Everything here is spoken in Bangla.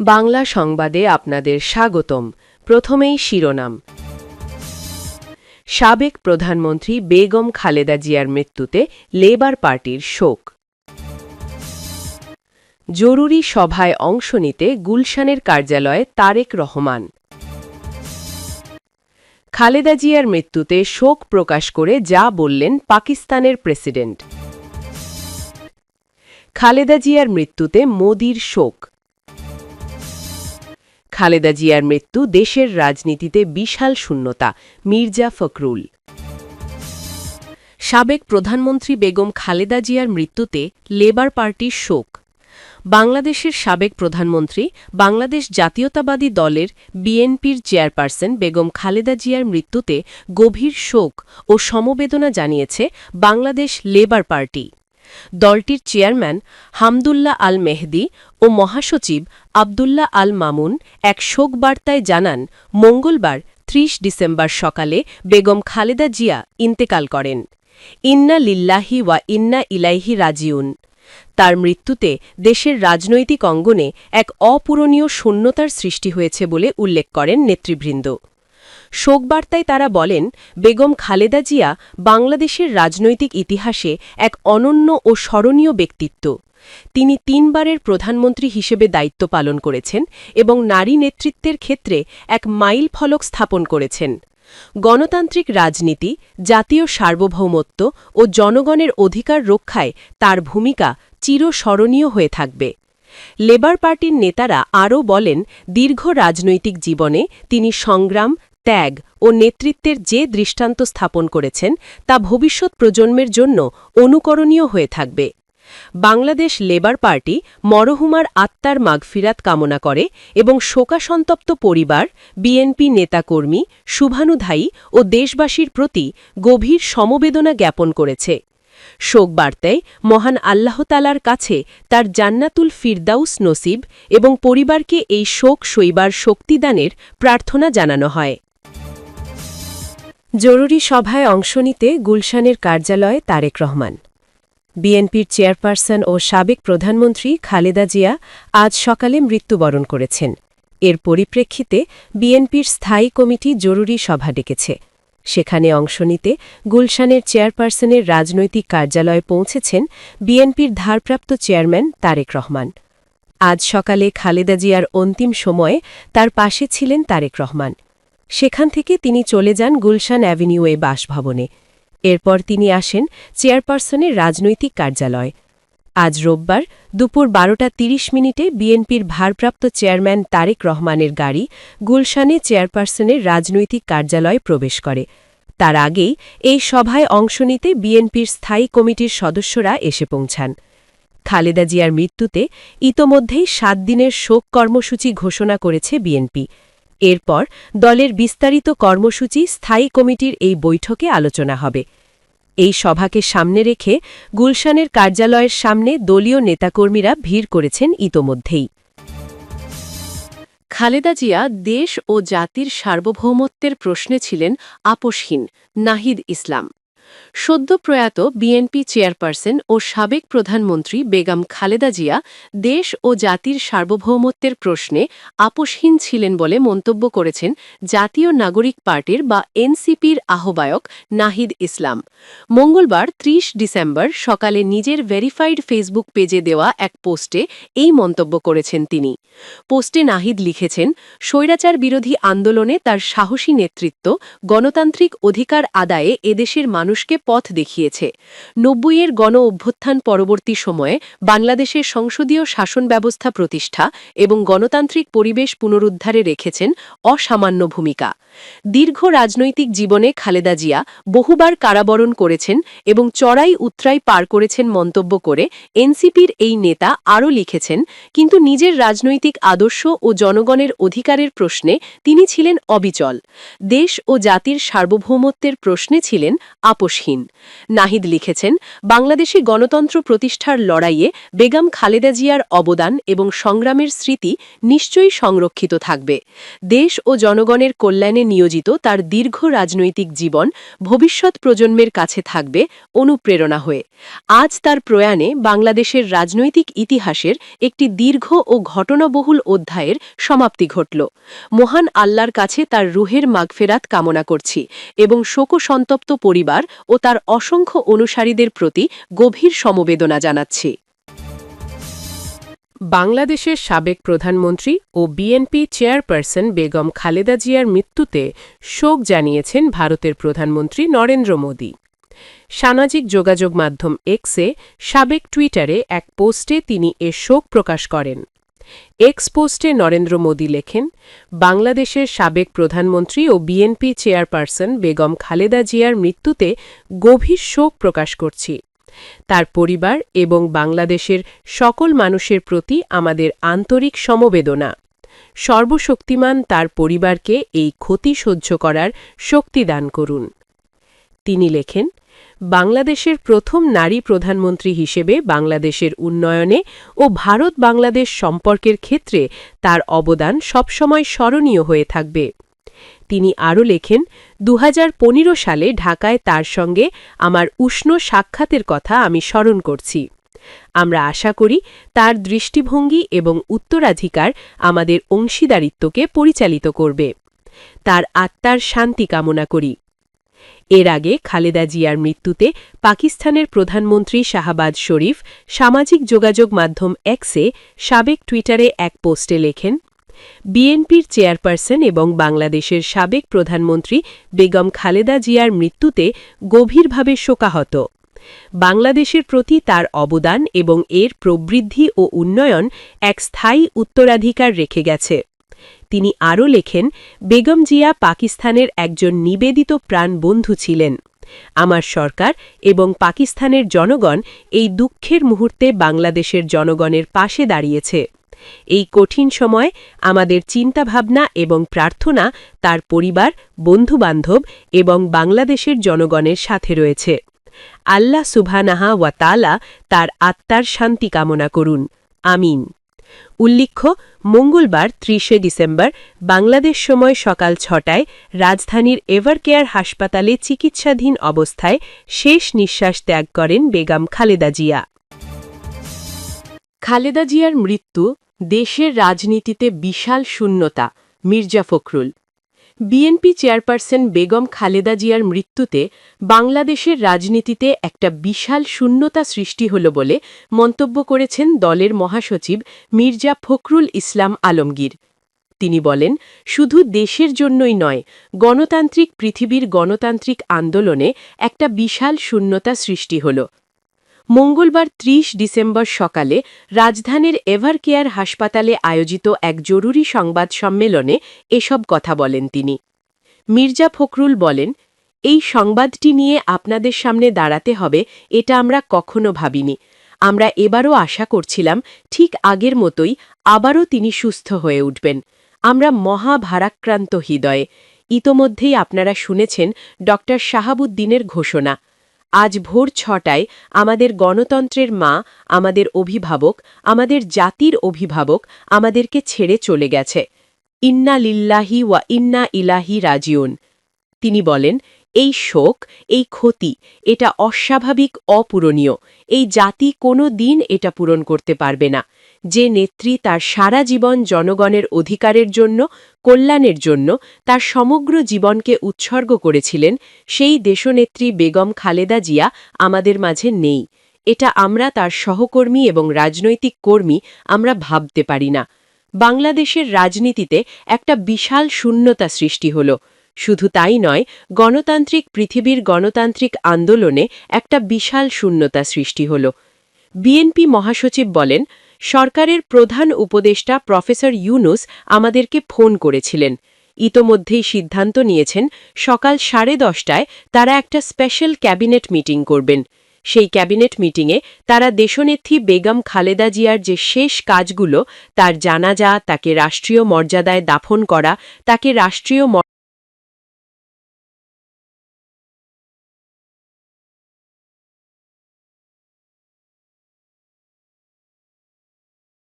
বাংলা সংবাদে আপনাদের স্বাগতম। প্রথমেই শিরোনাম। সাবেক প্রধানমন্ত্রী বেগম খালেদা জিয়ার মৃত্যুতে লেবার পার্টির শোক। জরুরি সভায় অংশ নিতে গুলশানের কার্যালয়ে তারেক রহমান। খালেদা জিয়ার মৃত্যুতে শোক প্রকাশ করে যা বললেন পাকিস্তানের প্রেসিডেন্ট। খালেদা জিয়ার মৃত্যুতে মোদির শোক। খালেদা জিয়ার মৃত্যু দেশের রাজনীতিতে বিশাল শূন্যতা। মির্জা ফখরুল। সাবেক প্রধানমন্ত্রী বেগম খালেদা জিয়ার মৃত্যুতে লেবার পার্টির শোক। বাংলাদেশের সাবেক প্রধানমন্ত্রী, বাংলাদেশ জাতীয়তাবাদী দলের বিএনপির চেয়ারপারসন বেগম খালেদা জিয়ার মৃত্যুতে গভীর শোক ও সমবেদনা জানিয়েছে বাংলাদেশ লেবার পার্টি। দলটির চেয়ারম্যান হামদুল্লাহ আল মেহদি ও মহাসচিব আবদুল্লাহ আল মামুন এক শোক বার্তায় জানান, মঙ্গলবার ৩০ ডিসেম্বর সকালে বেগম খালেদা জিয়া ইন্তেকাল করেন। ইন্না লিল্লাহি ওয়া ইন্না ইলাইহি রাজিউন। তার মৃত্যুতে দেশের রাজনৈতিক অঙ্গনে এক অপূরণীয় শূন্যতার সৃষ্টি হয়েছে বলে উল্লেখ করেন নেতৃবৃন্দ। শোকবার্তায় তারা বলেন, বেগম খালেদা জিয়া বাংলাদেশের রাজনৈতিক ইতিহাসে এক অনন্য ও স্মরণীয় ব্যক্তিত্ব। তিনি তিনবারের প্রধানমন্ত্রী হিসেবে দায়িত্ব পালন করেছেন এবং নারী নেতৃত্বের ক্ষেত্রে এক মাইল ফলক স্থাপন করেছেন। গণতান্ত্রিক রাজনীতি, জাতীয় সার্বভৌমত্ব ও জনগণের অধিকার রক্ষায় তার ভূমিকা চিরস্মরণীয় হয়ে থাকবে। লেবার পার্টির নেতারা আরও বলেন, দীর্ঘ রাজনৈতিক জীবনে তিনি সংগ্রাম ত্যাগ ও নেতৃত্বের যে দৃষ্টান্ত স্থাপন করেছেন, তা ভবিষ্যৎ প্রজন্মের জন্য অনুকরণীয় হয়ে থাকবে। বাংলাদেশ লেবার পার্টি মরহুমার আত্মার মাগফিরাত কামনা করে এবং শোকাসন্তপ্ত পরিবার, বিএনপি নেতাকর্মী, শুভানুধায়ী ও দেশবাসীর প্রতি গভীর সমবেদনা জ্ঞাপন করেছে। শোকবার্তায় মহান আল্লাহতালার কাছে তার জান্নাতুল ফিরদাউস নসিব এবং পরিবারকে এই শোক শৈবার শক্তিদানের প্রার্থনা জানানো হয়। জরুরি সভায় অংশ নিতে গুলশানের কার্যালয়ে তারেক রহমান। বিএনপির চেয়ারপারসন ও সাবেক প্রধানমন্ত্রী খালেদা জিয়া আজ সকালে মৃত্যুবরণ করেছেন। এর পরিপ্রেক্ষিতে বিএনপির স্থায়ী কমিটি জরুরি সভা ডেকেছে। সেখানে অংশ নিতে গুলশানের চেয়ারপারসনের রাজনৈতিক কার্যালয়ে পৌঁছেছেন বিএনপির ধারপ্রাপ্ত চেয়ারম্যান তারেক রহমান। আজ সকালে খালেদা জিয়ার অন্তিম সময়ে তার পাশে ছিলেন তারেক রহমান। সেখান থেকে তিনি চলে যান গুলশান অ্যাভিনিউয়ে বাসভবনে। এরপর তিনি আসেন চেয়ারপারসনের রাজনৈতিক কার্যালয়। আজ রোববার দুপুর বারোটা তিরিশ মিনিটে বিএনপির ভারপ্রাপ্ত চেয়ারম্যান তারেক রহমানের গাড়ি গুলশানে চেয়ারপারসনের রাজনৈতিক কার্যালয়ে প্রবেশ করে। তার আগেই এই সভায় অংশ নিতে বিএনপির স্থায়ী কমিটির সদস্যরা এসে পৌঁছান। খালেদা জিয়ার মৃত্যুতে ইতোমধ্যেই সাত দিনের শোক কর্মসূচি ঘোষণা করেছে বিএনপি। এরপর দলের বিস্তারিত কর্মসূচি স্থায়ী কমিটির এই বৈঠকে আলোচনা হবে। এই সভাকে সামনে রেখে গুলশানের কার্যালয়ের সামনে দলীয় নেতাকর্মীরা ভিড় করেছেন ইতোমধ্যেই। খালেদা জিয়া দেশ ও জাতির সার্বভৌমত্বের প্রশ্নে ছিলেন আপোষহীন, নাহিদ ইসলাম। সদ্য প্রয়াত বিএনপি চেয়ারপারসন ও সাবেক প্রধানমন্ত্রী বেগম খালেদা জিয়া দেশ ও জাতির সার্বভৌমত্বের প্রশ্নে আপোষহীন ছিলেন বলে মন্তব্য করেছেন জাতীয় নাগরিক পার্টির বা এনসিপির আহ্বায়ক নাহিদ ইসলাম। মঙ্গলবার ৩০ ডিসেম্বর সকালে নিজের ভেরিফাইড ফেসবুক পেজে দেওয়া এক পোস্টে এই মন্তব্য করেছেন তিনি। পোস্টে নাহিদ লিখেছেন, স্বৈরাচার বিরোধী আন্দোলনে তার সাহসী নেতৃত্ব গণতান্ত্রিক অধিকার আদায়ে এদেশের মানুষকে পথ দেখিয়েছে। নব্বইয়ের গণ অভ্যুত্থান পরবর্তী সময়ে বাংলাদেশের সংসদীয় শাসন ব্যবস্থা প্রতিষ্ঠা এবং গণতান্ত্রিক পরিবেশ পুনরুদ্ধারে রেখেছেন অসামান্য ভূমিকা। দীর্ঘ রাজনৈতিক জীবনে খালেদা জিয়া বহুবার কারাবরণ করেছেন এবং চড়াই উত্তরাই পার করেছেন মন্তব্য করে এনসিপির এই নেতা আরও লিখেছেন, কিন্তু নিজের রাজনৈতিক আদর্শ ও জনগণের অধিকারের প্রশ্নে তিনি ছিলেন অবিচল। দেশ ও জাতির সার্বভৌমত্বের প্রশ্নে ছিলেন আপোষ আপোষহীন। নাহিদ লিখেছেন, বাংলাদেশে গণতন্ত্র প্রতিষ্ঠার লড়াইয়ে বেগম খালেদা জিয়ার অবদান এবং সংগ্রামের স্মৃতি নিশ্চয়ই সংরক্ষিত থাকবে। দেশ ও জনগণের কল্যাণে নিয়োজিত তার দীর্ঘ রাজনৈতিক জীবন ভবিষ্যৎ প্রজন্মের কাছে থাকবে অনুপ্রেরণা হয়ে। আজ তার প্রয়াণে বাংলাদেশের রাজনৈতিক ইতিহাসের একটি দীর্ঘ ও ঘটনাবহুল অধ্যায়ের সমাপ্তি ঘটল। মহান আল্লাহর কাছে তার রুহের মাগফেরাত কামনা করছি এবং শোকসন্তপ্ত পরিবার ও তার অসংখ্য অনুসারীদের প্রতি গভীর সমবেদনা জানাচ্ছি। বাংলাদেশের সাবেক প্রধানমন্ত্রী ও বিএনপি চেয়ারপারসন বেগম খালেদা জিয়ার মৃত্যুতে শোক জানিয়েছেন ভারতের প্রধানমন্ত্রী নরেন্দ্র মোদী। সামাজিক যোগাযোগ মাধ্যম এক্সে সাবেক টুইটারে এক পোস্টে তিনি এ শোক প্রকাশ করেন। এক্স পোস্টে নরেন্দ্র মোদী লেখেন, বাংলাদেশের সাবেক প্রধানমন্ত্রী ও বিএনপি চেয়ারপারসন বেগম খালেদা জিয়ার মৃত্যুতে গভীর শোক প্রকাশ করছি। তার পরিবার এবং বাংলাদেশের সকল মানুষের প্রতি আমাদের আন্তরিক সমবেদনা। সর্বশক্তিমান তার পরিবারকে এই ক্ষতি সহ্য করার শক্তি দান করুন। তিনি লেখেন বাংলাদেশের প্রথম নারী প্রধানমন্ত্রী হিসেবে বাংলাদেশের উন্নয়নে ও ভারত বাংলাদেশ সম্পর্কের ক্ষেত্রে তার অবদান সবসময় স্মরণীয় হয়ে থাকবে। তিনি আরও লেখেন দু হাজার পনেরো সালে ঢাকায় তার সঙ্গে আমার উষ্ণ সাক্ষাতের কথা আমি স্মরণ করছি। আমরা আশা করি তার দৃষ্টিভঙ্গি এবং উত্তরাধিকার আমাদের অংশীদারিত্বকে পরিচালিত করবে। তার আত্মার শান্তি কামনা করি। এর আগে খালেদা জিয়ার মৃত্যুতে পাকিস্তানের প্রধানমন্ত্রী শাহবাজ শরীফ সামাজিক যোগাযোগ মাধ্যম এক্সে সাবেক টুইটারে এক পোস্টে লেখেন, বিএনপির চেয়ারপারসন এবং বাংলাদেশের সাবেক প্রধানমন্ত্রী বেগম খালেদা জিয়ার মৃত্যুতে গভীরভাবে শোকাহত। বাংলাদেশের প্রতি তার অবদান এবং এর প্রবৃদ্ধি ও উন্নয়ন এক স্থায়ী উত্তরাধিকার রেখে গেছে। তিনি আরও লেখেন, বেগম জিয়া পাকিস্তানের একজন নিবেদিত প্রাণ বন্ধু ছিলেন। আমার সরকার এবং পাকিস্তানের জনগণ এই দুঃখের মুহূর্তে বাংলাদেশের জনগণের পাশে দাঁড়িয়েছে। এই কঠিন সময় আমাদের চিন্তাভাবনা এবং প্রার্থনা তার পরিবার, বন্ধুবান্ধব এবং বাংলাদেশের জনগণের সাথে রয়েছে। আল্লাহ সুবহানাহা ওয়াতালা তার আত্মার শান্তি কামনা করুন। আমিন। উল্লেখ্য মঙ্গলবার ত্রিশে ডিসেম্বর, বাংলাদেশ সময় সকাল ছটায় রাজধানীর এভারকেয়ার হাসপাতালে চিকিৎসাধীন অবস্থায় শেষ নিঃশ্বাস ত্যাগ করেন বেগম খালেদা জিয়া। খালেদা জিয়ার মৃত্যু দেশের রাজনীতিতে বিশাল শূন্যতা, মির্জা ফখরুল। বিএনপি চেয়ারপারসন বেগম খালেদা জিয়ার মৃত্যুতে বাংলাদেশের রাজনীতিতে একটা বিশাল শূন্যতা সৃষ্টি হল বলে মন্তব্য করেছেন দলের মহাসচিব মির্জা ফখরুল ইসলাম আলমগীর। তিনি বলেন, শুধু দেশের জন্যই নয়, গণতান্ত্রিক পৃথিবীর গণতান্ত্রিক আন্দোলনে একটা বিশাল শূন্যতা সৃষ্টি হল। মঙ্গলবার ৩০ ডিসেম্বর সকালে রাজধানীর এভারকেয়ার হাসপাতালে আয়োজিত এক জরুরি সংবাদ সম্মেলনে এসব কথা বলেন তিনি। মির্জা ফখরুল বলেন, এই সংবাদটি নিয়ে আপনাদের সামনে দাঁড়াতে হবে, এটা আমরা কখনো ভাবিনি। আমরা এবারও আশা করছিলাম, ঠিক আগের মতোই আবারও তিনি সুস্থ হয়ে উঠবেন। আমরা মহাভারাক্রান্ত হৃদয়ে। ইতোমধ্যেই আপনারা শুনেছেন ডক্টর শাহাবুদ্দিনের ঘোষণা। আজ ভোর ছটায় আমাদের গণতন্ত্রের মা, আমাদের অভিভাবক, আমাদের জাতির অভিভাবক আমাদেরকে ছেড়ে চলে গেছে। ইন্না লিল্লাহি ওয়া ইন্না ইলাহি রাজিউন। তিনি বলেন এই শোক, এই ক্ষতি, এটা অস্বাভাবিক, অপূরণীয়। এই জাতি কোনো দিন এটা পূরণ করতে পারবে না। যে নেত্রী তার সারা জীবন জনগণের অধিকারের জন্য, কল্যাণের জন্য, তার সমগ্র জীবনকে উৎসর্গ করেছিলেন, সেই দেশনেত্রী বেগম খালেদা জিয়া আমাদের মাঝে নেই। এটা আমরা তার সহকর্মী এবং রাজনৈতিক কর্মী আমরা ভাবতে পারি না। বাংলাদেশের রাজনীতিতে একটা বিশাল শূন্যতা সৃষ্টি হল। শুধু তাই নয়, গণতান্ত্রিক পৃথিবীর গণতান্ত্রিক আন্দোলনে একটা বিশাল শূন্যতা সৃষ্টি হল। বিএনপি মহাসচিব বলেন, সরকারের প্রধান উপদেষ্টা প্রফেসর ইউনুস আমাদেরকে ফোন করেছিলেন। ইতোমধ্যেই সিদ্ধান্ত নিয়েছেন, সকাল সাড়ে দশটায় তারা একটা স্পেশাল ক্যাবিনেট মিটিং করবেন। সেই ক্যাবিনেট মিটিংয়ে তারা দেশনেত্রী বেগম খালেদা জিয়ার যে শেষ কাজগুলো, তার জানাজা, তাকে রাষ্ট্রীয় মর্যাদায় দাফন করা, তাকে রাষ্ট্রীয়